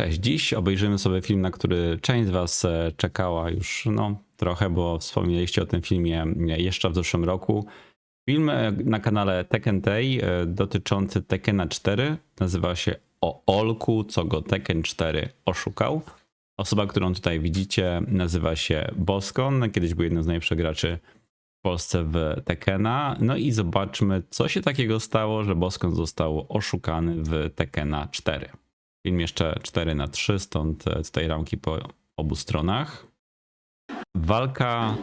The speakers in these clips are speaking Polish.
Cześć, dziś obejrzymy sobie film, na który część z Was e, czekała już no, trochę, bo wspomnieliście o tym filmie e, jeszcze w zeszłym roku. Film e, na kanale Tekken Day e, dotyczący Tekkena 4 nazywa się O Olku, co go Tekken 4 oszukał. Osoba, którą tutaj widzicie, nazywa się Boskon. Kiedyś był jednym z najlepszych graczy w Polsce w Tekkena. No i zobaczmy, co się takiego stało, że Boskon został oszukany w Tekkena 4. Film jeszcze 4 na 3 stąd e, tutaj ramki po obu stronach. Walka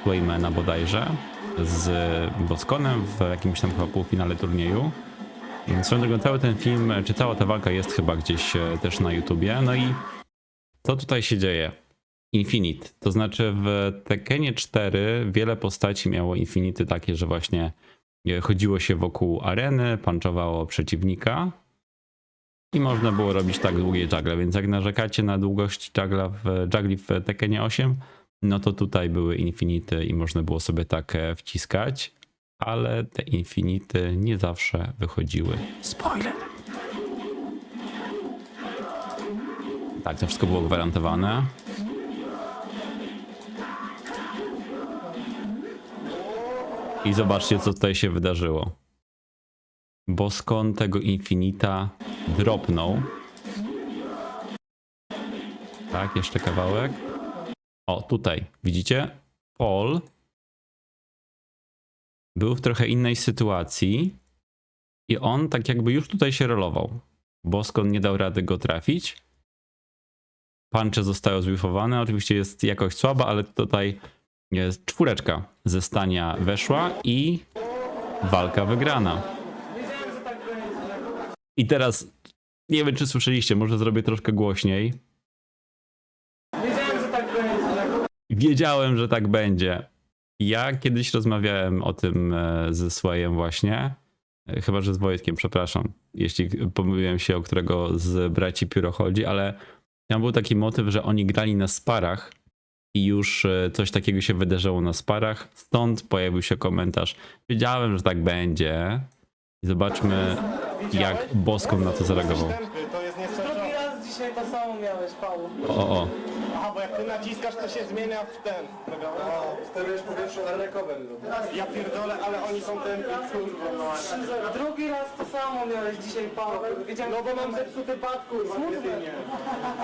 Swaymana bodajże z Boskonem w jakimś tam chyba półfinale turnieju. Swoją drogą cały ten film, czy cała ta walka jest chyba gdzieś e, też na YouTubie. No i co tutaj się dzieje? Infinite. To znaczy w Tekkenie 4 wiele postaci miało Infinity takie, że właśnie e, chodziło się wokół areny, punchowało przeciwnika i można było robić tak długie juggle, więc jak narzekacie na długość juggla w, juggli w Tekkenie 8, no to tutaj były Infinity i można było sobie tak e, wciskać, ale te Infinity nie zawsze wychodziły. Spoiler! Tak, to wszystko było gwarantowane. I zobaczcie, co tutaj się wydarzyło. Boskon tego Infinita dropnął. Tak, jeszcze kawałek. O, tutaj, widzicie? Paul był w trochę innej sytuacji i on tak jakby już tutaj się rolował. Boskon nie dał rady go trafić. Puncze zostały zwifowane. Oczywiście jest jakość słaba, ale tutaj jest czwóreczka ze stania weszła i walka wygrana. I teraz nie wiem, czy słyszeliście, może zrobię troszkę głośniej. Wiedziałem, że tak będzie. Ja kiedyś rozmawiałem o tym e, ze Swayem właśnie. E, Chyba, że z Wojtkiem, przepraszam, jeśli pomyliłem się, o którego z braci pióro chodzi, ale tam był taki motyw, że oni grali na sparach i już e, coś takiego się wydarzyło na sparach. Stąd pojawił się komentarz. Wiedziałem, że tak będzie. I zobaczmy, jak Boskon na to zareagował. Wstępy, to jest Drugi raz dzisiaj to samo miałeś, Paweł. O, o, o. Aha, bo jak ty naciskasz, to się zmienia w ten. O, Sterujesz powietrze na recovery. ja pierdolę, ale oni są tępi, kurwa. No, Drugi raz to samo miałeś dzisiaj, Paweł. Wiedziałem, no bo mam zepsuty pad, kurwa, jedynie.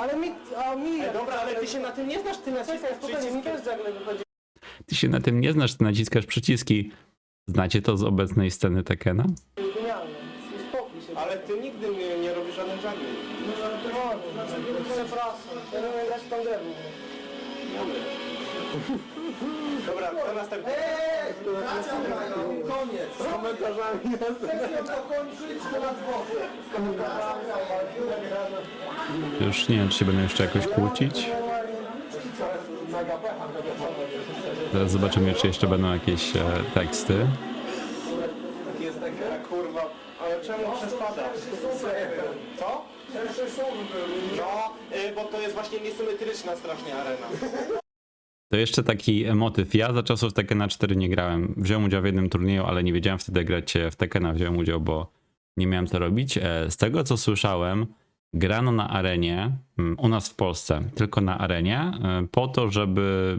Ale mi, a mi... Dobra, ale ty się na tym nie znasz, ty Czekaj, naciskasz spokojnie, mi przyciski. też żagle wychodzi. Ty się na tym nie znasz, ty naciskasz przyciski. Znacie to z obecnej sceny Tekena? Genialnie. Uspokój się. Ale ty nigdy nie, nie robisz żadnych żagli. No, ale ty możesz. Przepraszam. Ja nie umiem grać w. Dobra, to następny. Eee, Koniec. Z komentarzami. chcę to kończyć, to na dworze. Z komentarzami. Już nie wiem, czy się będą jeszcze jakoś kłócić. Zaraz zobaczymy, czy jeszcze będą jakieś e, teksty. Jest taka kurwa. Ale czemu? Co? No, bo to jest właśnie niesymetryczna strasznie arena. To jeszcze taki motyw. Ja za czasów Tekena 4 nie grałem. Wziąłem udział w jednym turnieju, ale nie wiedziałem wtedy grać w Tekena. Wziąłem udział, bo nie miałem co robić. E, Z tego co słyszałem, grano na arenie mm, u nas w Polsce, tylko na arenie, e, po to, żeby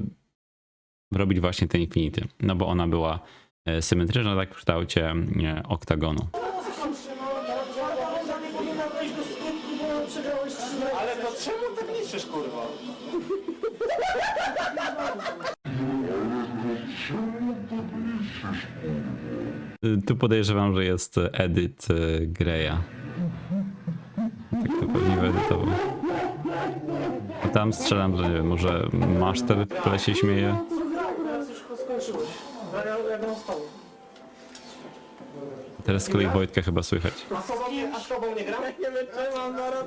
robić właśnie te Infinity. No bo ona była e, symetryczna, tak w kształcie e, oktagonu. Ale to czemu tak kurwa? Y, Tu podejrzewam, że jest edyt Greya. Tak to pewnie wyedytował. A tam strzelam, że nie wiem, może Master w tle się śmieje. Skończyłeś. Ja, ja gram z tobą. Teraz z kolei Wojtka chyba słychać. A z tobą nie, a z tobą nie gram? Nie wytrzymam zaraz.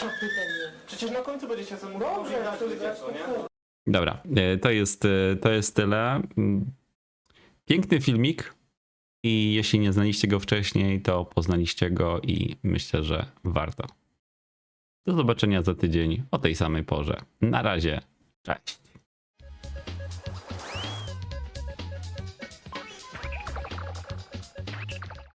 Co ty ten nie? Przecież na końcu będziecie sobie Dobrze, mówić, jak to grać, nie? Dobra, y, to jest, y, to jest tyle. Mm, Piękny filmik i jeśli nie znaliście go wcześniej, to poznaliście go i myślę, że warto. Do zobaczenia za tydzień o tej samej porze. Na razie, cześć.